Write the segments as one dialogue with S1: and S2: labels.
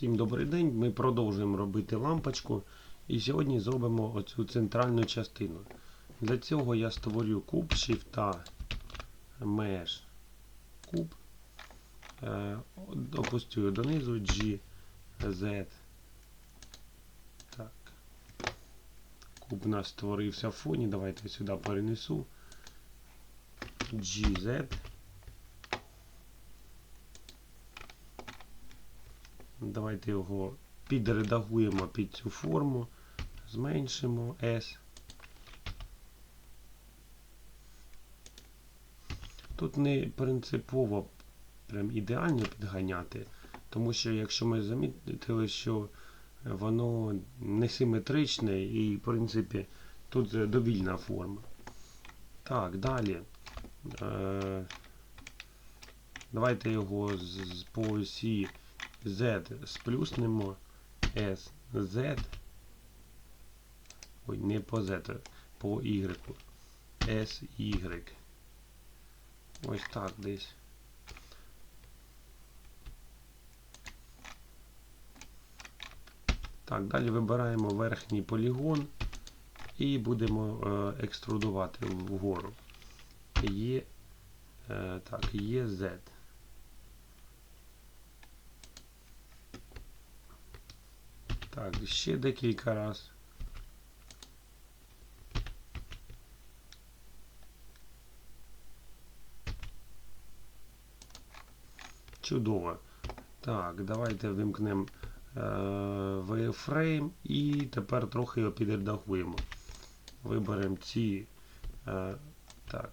S1: Всім добрий день. Ми продовжуємо робити лампочку. І сьогодні зробимо оцю центральну частину. Для цього я створю куб Shift Mesh куб. Е, опустю донизу G, Z. Так. Куб у нас створився в фоні. Давайте сюди перенесу. GZ. Давайте його підредагуємо під цю форму, зменшимо S. Тут не принципово прям ідеально підганяти, тому що якщо ми замітили, що воно несиметричне і, в принципі, тут довільна форма. Так, далі. Е, Давайте його з, по осі Z сплюснемо S, Z. Ой, не по Z, по Y. S, Y. Ось так десь. Так, далі вибираємо верхній полігон і будемо е, екструдувати вгору. Є, е, так, є Z. Так, ще декілька раз. Чудово. Так, давайте вимкнемо е, wireframe і тепер трохи його підредагуємо. Виберемо ці е, так,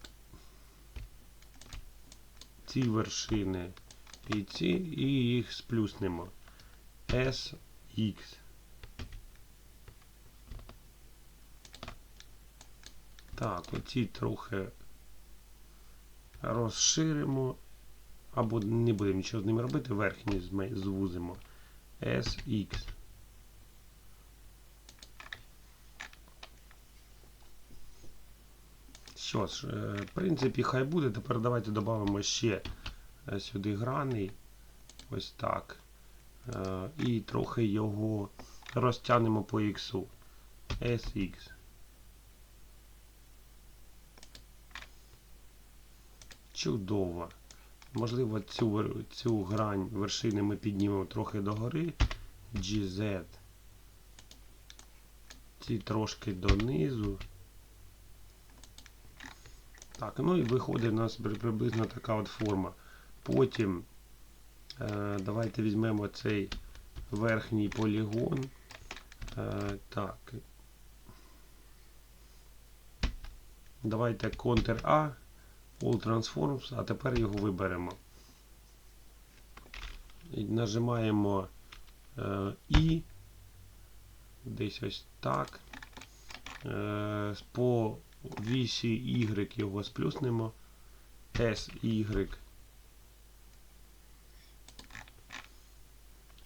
S1: ці вершини і ці, і їх сплюснемо. S, X. Так, оці трохи розширимо, або не будемо нічого з ними робити, верхні звузимо. SX. Що ж, е, в принципі, хай буде. Тепер давайте додамо ще е, сюди граний. Ось так. Е, І трохи його розтягнемо по X. SX. Чудово. Можливо, цю, цю грань вершини ми піднімемо трохи догори. GZ. Ці трошки донизу. Так, ну і виходить у нас приблизно така от форма. Потім е, давайте візьмемо цей верхній полігон. Е, так. Давайте Ctrl-A. All Transforms, а тепер його виберемо. І нажимаємо е, І. Десь ось так. Е, по вісі Y його сплюснемо. S, Y.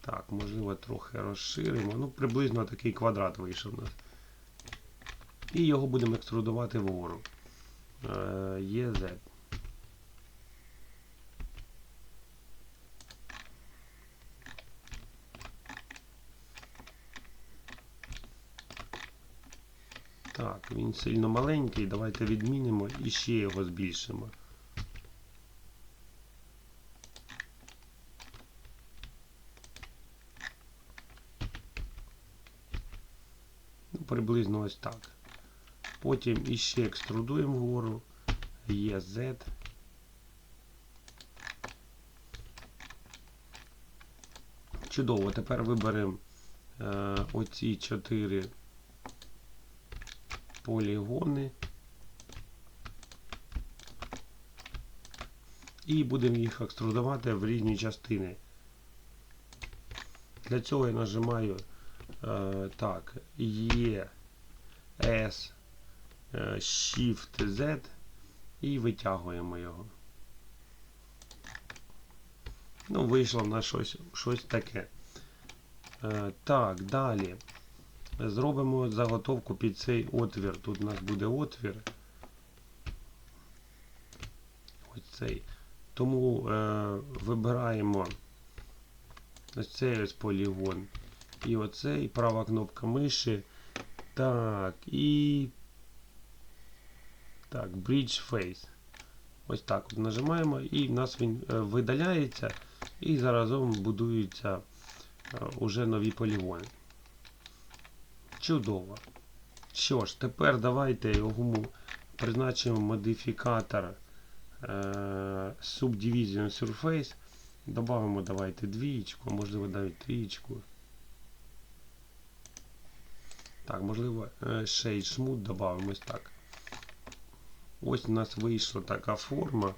S1: Так, можливо, трохи розширимо. Ну, приблизно такий квадрат вийшов у нас. І його будемо екструдувати вгору. Е, є Z. Так, він сильно маленький. Давайте відмінимо і ще його збільшимо. Ну, приблизно ось так. Потім іще екструдуємо вгору. Є Z. Чудово. Тепер виберемо е, оці чотири полігони. І будемо їх екструдувати в різні частини. Для цього я нажимаю е, так, Е, S, е, Shift Z і витягуємо його. Ну, вийшло на щось, щось таке. Е, так, далі. Зробимо заготовку під цей отвір. Тут у нас буде отвір. Ось цей. Тому е, вибираємо Ось цей ось полігон. І оцей права кнопка миші. Так, і. Так, Bridge Face. Ось так от нажимаємо, і в нас він е, видаляється, і заразом будуються е, уже нові полігони. Чудово. Що ж, тепер давайте його призначимо модифікатор е, Subdivision Surface. Добавимо давайте двієчку, а можливо навіть трієчку. Так, можливо, е, Shade Smooth додамо ось так. Ось у нас вийшла така форма.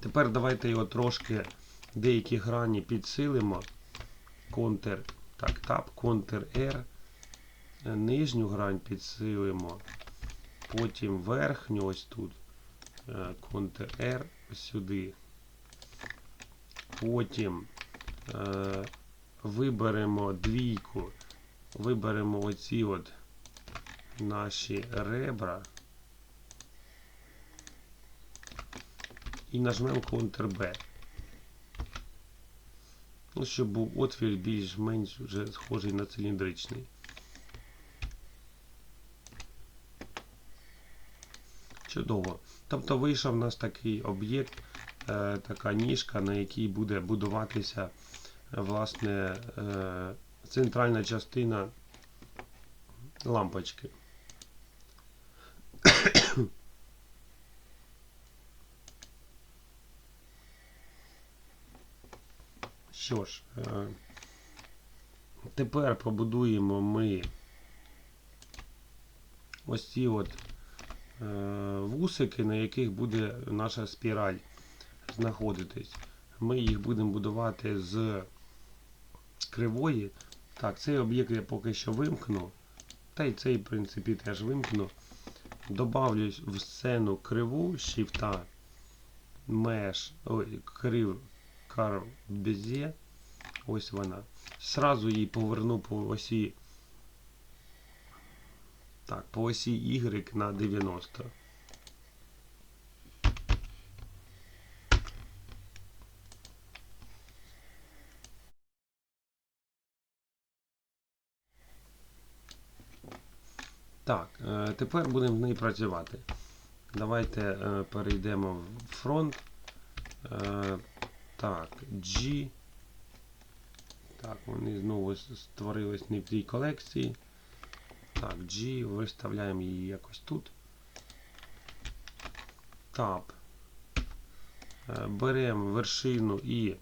S1: Тепер давайте його трошки деякі грані підсилимо. Ctrl, так, Tab, Ctrl R. Нижню грань підсилимо. Потім верхню ось тут. е, Ctrl R сюди. Потім е, виберемо двійку. Виберемо оці от наші ребра. І нажмемо Ctrl-B. Ну, щоб був отвір більш-менш вже схожий на циліндричний. Чудово. Тобто вийшов у нас такий об'єкт, е, така ніжка, на якій буде будуватися власне е, центральна частина лампочки. Що ж, е, тепер побудуємо ми ось ці от е, вусики, на яких буде наша спіраль знаходитись. Ми їх будемо будувати з кривої. Так, цей об'єкт я поки що вимкну. Та й цей, в принципі, теж вимкну. Добавлю в сцену криву шифта меш, ой, крив Carl Bezier. Ось вона. Сразу її поверну по осі. Так, по осі Y на 90. Так, е, тепер будемо в неї працювати. Давайте е, перейдемо в фронт. Е, Так, G. Так, вони знову створились не в тій колекції. Так, G, виставляємо її якось тут. Tab. Беремо вершину і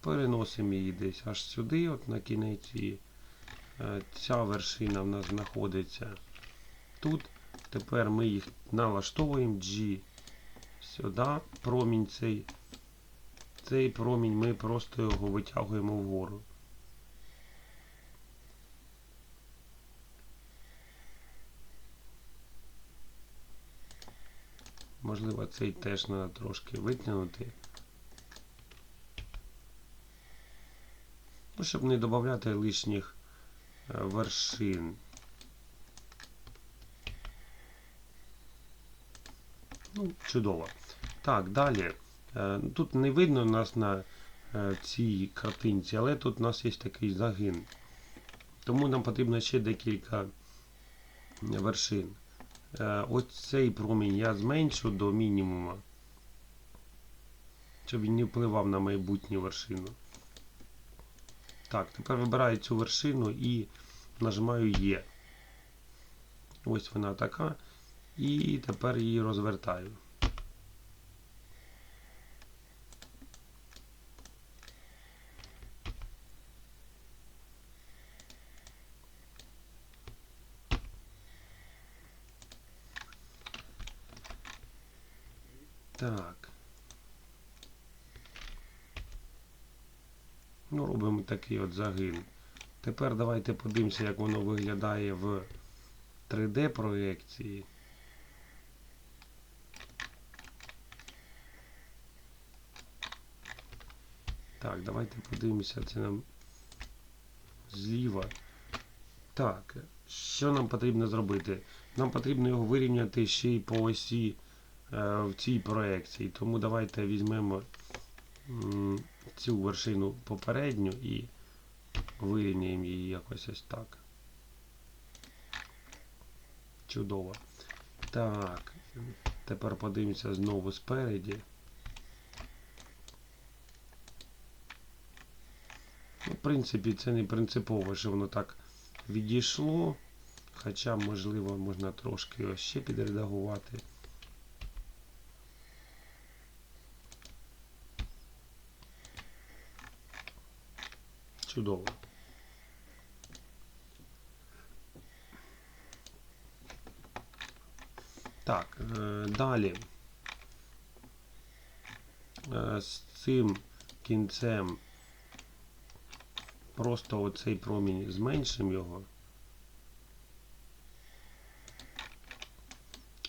S1: переносимо її десь аж сюди, от на кінець. Е, ця вершина в нас знаходиться тут. Тепер ми їх налаштовуємо G сюди, промінь цей. Цей промінь ми просто його витягуємо вгору. Можливо, цей теж треба трошки витягнути. Ну, щоб не додати лишніх е, вершин. Ну, чудово. Так, далі. Е, Тут не видно нас на е, цій картинці, але тут у нас є такий загин. Тому нам потрібно ще декілька вершин. Е, Ось цей промінь я зменшу до мінімуму, щоб він не впливав на майбутню вершину. Так, тепер вибираю цю вершину і нажимаю Є. Ось вона така. І тепер її розвертаю. Так. Ну, робимо такий от загин. Тепер давайте подивимося, як воно виглядає в 3D проєкції. Так, давайте подивимося, це нам зліва. Так, що нам потрібно зробити? Нам потрібно його вирівняти ще й по осі е, в цій проекції. Тому давайте візьмемо цю вершину попередню і вирівняємо її якось ось так. Чудово. Так, тепер подивимося знову спереді. Ну, в принципі, це не принципово, що воно так відійшло. Хоча, можливо, можна трошки його ще підредагувати. Чудово. Так, е, далі. Е, З цим кінцем просто оцей промінь зменшимо його.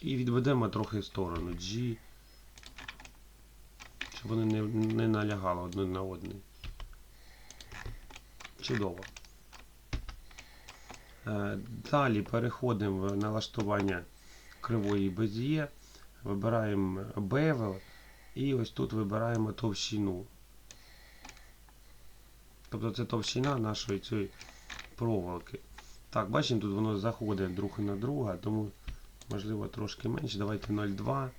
S1: І відведемо трохи в сторону G, щоб вони не, не налягали одне на одне. Чудово. Е, Далі переходимо в налаштування кривої без'є, вибираємо Bevel і ось тут вибираємо товщину. Тобто це товщина нашої цієї проволоки. Так, бачимо, тут воно заходить друг на друга, тому можливо трошки менше. Давайте 0,2.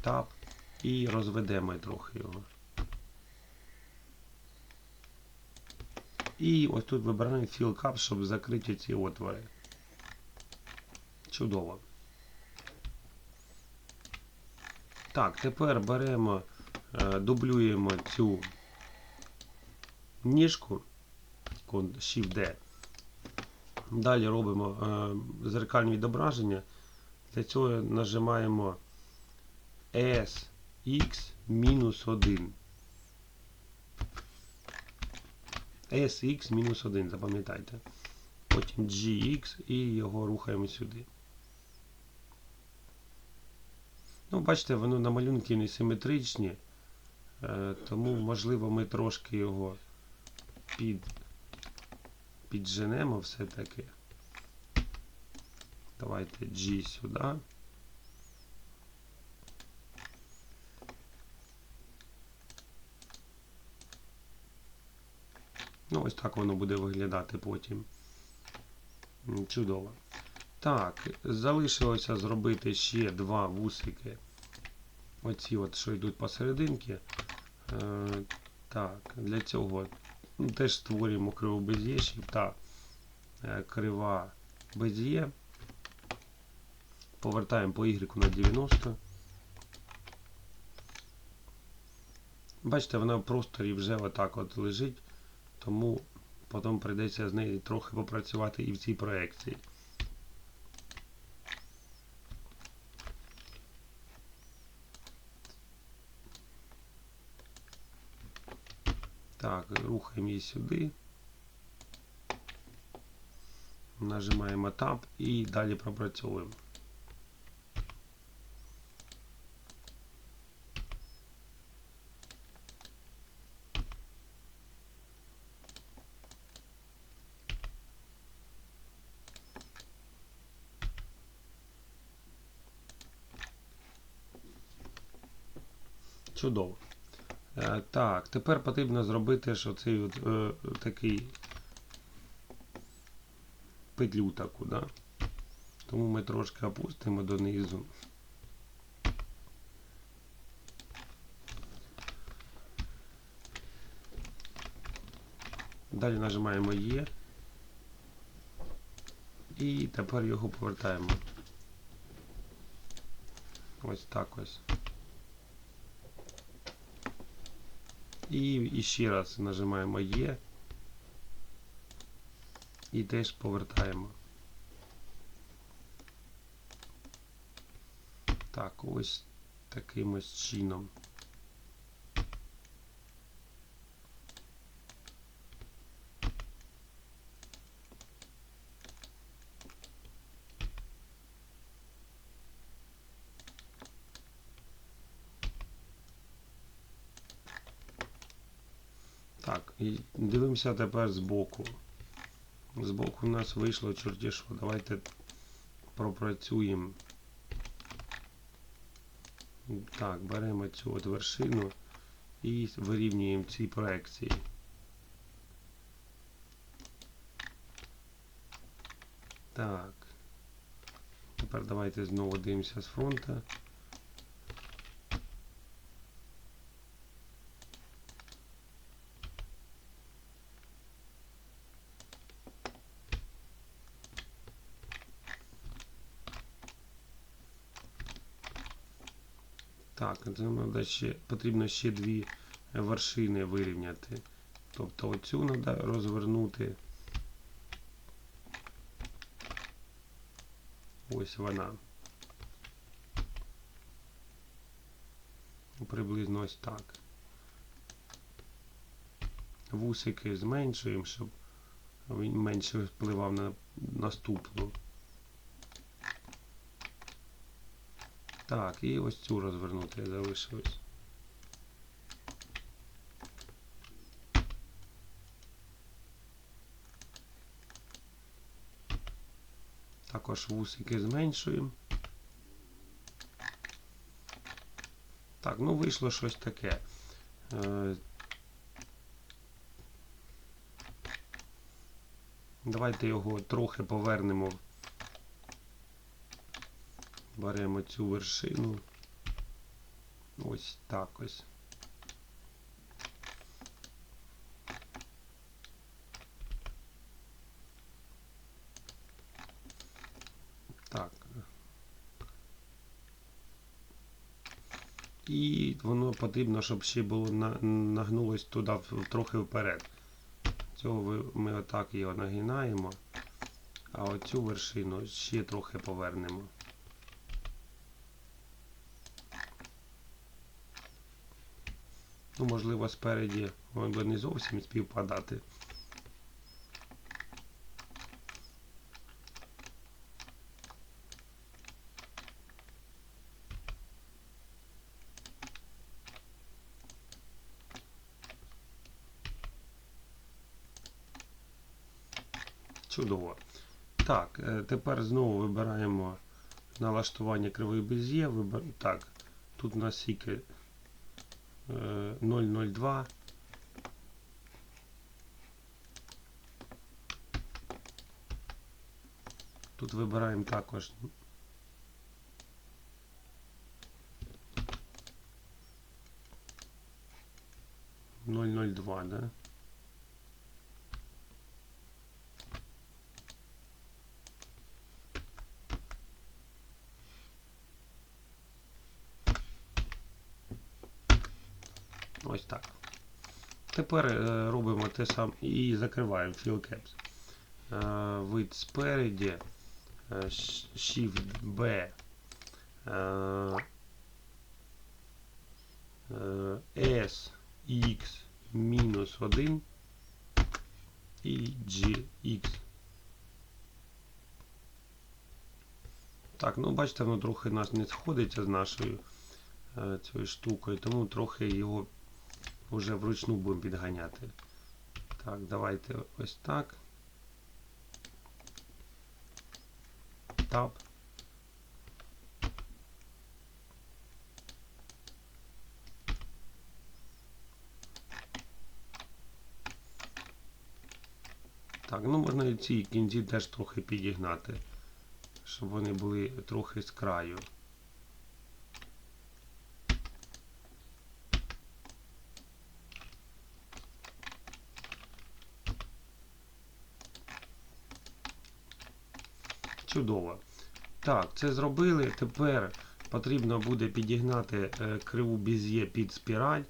S1: Тап. І розведемо трохи його. І ось тут вибираємо Fill Cap, щоб закрити ці отвори. Чудово. Так, тепер беремо, е, дублюємо цю ніжку, Shift-D. Далі робимо е, зеркальні відображення. Для цього нажимаємо SX-1. SX-1, запам'ятайте. Потім GX і його рухаємо сюди. Ну, бачите, воно на малюнки не симетричні, е, тому, можливо, ми трошки його під, підженемо все-таки. Давайте G сюди. Ну, ось так воно буде виглядати потім. Чудово. Так, залишилося зробити ще два вусики. Оці от, що йдуть посерединки. Е, так, для цього ну, теж створюємо криву без'є, та е, крива без'є. Повертаємо по Y на 90. Бачите, вона в просторі вже отак от лежить, тому потім прийдеться з нею трохи попрацювати і в цій проекції. Так, рухаємо її сюди. Нажимаємо Tab і далі пропрацьовуємо. Чудово. Е, Так, тепер потрібно зробити що цей от, е, такий петлю таку, да? Тому ми трошки опустимо донизу. Далі нажимаємо Є. І тепер його повертаємо. Ось так ось. І, ще раз нажимаємо Є. І теж повертаємо. Так, ось таким ось чином. Так, і дивимося тепер збоку. Збоку у нас вийшло чорті що. Давайте пропрацюємо Так, беремо цю от вершину і вирівнюємо ці проекції. Так. Тепер давайте знову дивимося з фронту. Це ще, потрібно ще дві вершини вирівняти. Тобто оцю треба розвернути. Ось вона. Приблизно ось так. Вусики зменшуємо, щоб він менше впливав на наступну. Так, і ось цю розвернути залишилось. Також вусики зменшуємо. Так, ну вийшло щось таке. Е, Давайте його трохи повернемо. Беремо цю вершину. Ось так ось. Так. І воно потрібно, щоб ще було нагнулось туди трохи вперед. Цього ми отак його нагинаємо, а оцю вершину ще трохи повернемо. Ну, можливо, спереді воно не зовсім співпадати. Чудово. Так, е, тепер знову вибираємо налаштування кривої без'є. Вибер... Так, тут у нас скільки е, 002. Тут вибираємо також Ноль ноль два, да? Ось так. Тепер е, робимо те саме і закриваємо Fill Caps. Е, вид спереді, е, Shift B, S, X, мінус 1 і GX. Так, ну бачите, воно трохи нас не сходиться з нашою цією штукою, тому трохи його вже вручну будемо підганяти. Так, давайте ось так. Тап. Так, ну можна і ці кінці теж трохи підігнати, щоб вони були трохи з краю. Чудово. Так, це зробили. Тепер потрібно буде підігнати е, криву біз'є під спіраль.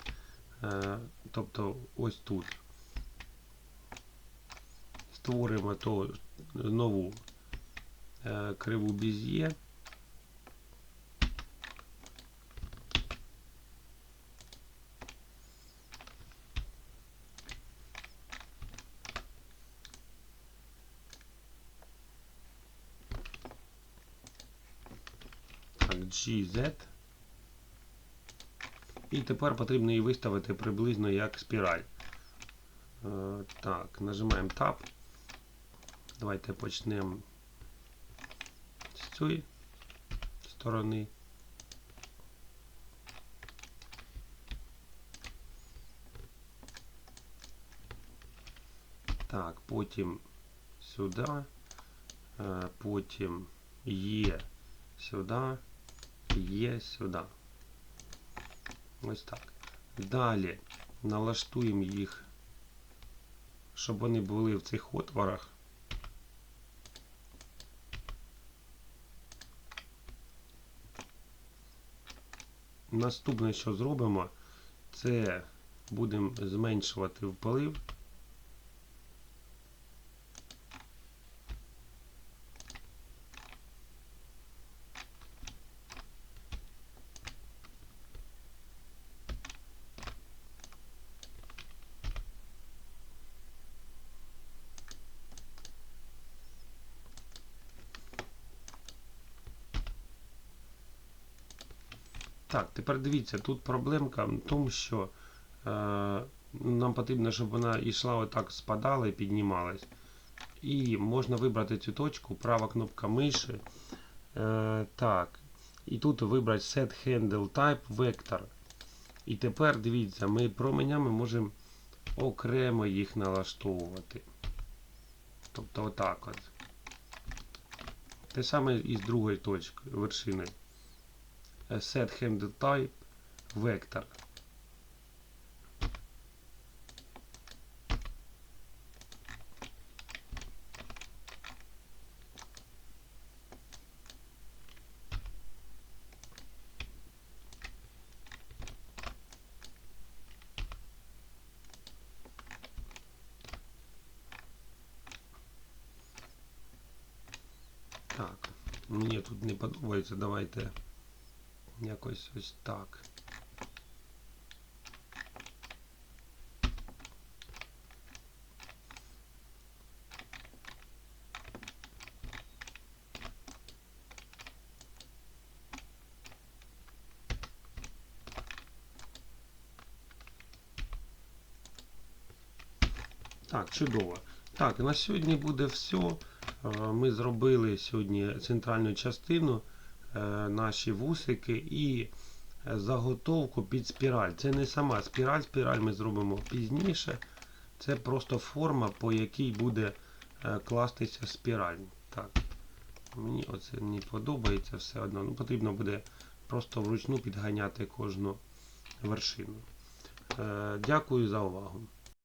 S1: Е, тобто ось тут. Створимо то нову е, криву біз'є. І тепер потрібно її виставити приблизно як спіраль. Е, так, нажимаємо Tab. Давайте почнемо з цієї сторони. Так, потім сюди, е, потім є сюди є сюди. Ось так. Далі налаштуємо їх, щоб вони були в цих отворах. Наступне, що зробимо, це будемо зменшувати вплив. Так, тепер дивіться, тут проблемка в тому, що е, нам потрібно, щоб вона йшла отак, спадала і піднімалась. І можна вибрати цю точку, права кнопка миші. Е, так. І тут вибрати Set Handle Type Vector. І тепер дивіться, ми променями можемо окремо їх налаштовувати. Тобто отак от. Те саме і з другої точки вершини. Set Handle Type Vector. Так, мені тут не подобається, давайте якось ось так. Так, чудово. Так, на сьогодні буде все. Е, Ми зробили сьогодні центральну частину, наші вусики і е, заготовку під спіраль. Це не сама спіраль, спіраль ми зробимо пізніше. Це просто форма, по якій буде е, кластися спіраль. Так, Мені оце не подобається все одно. Ну, Потрібно буде просто вручну підганяти кожну вершину. Е, Дякую за увагу.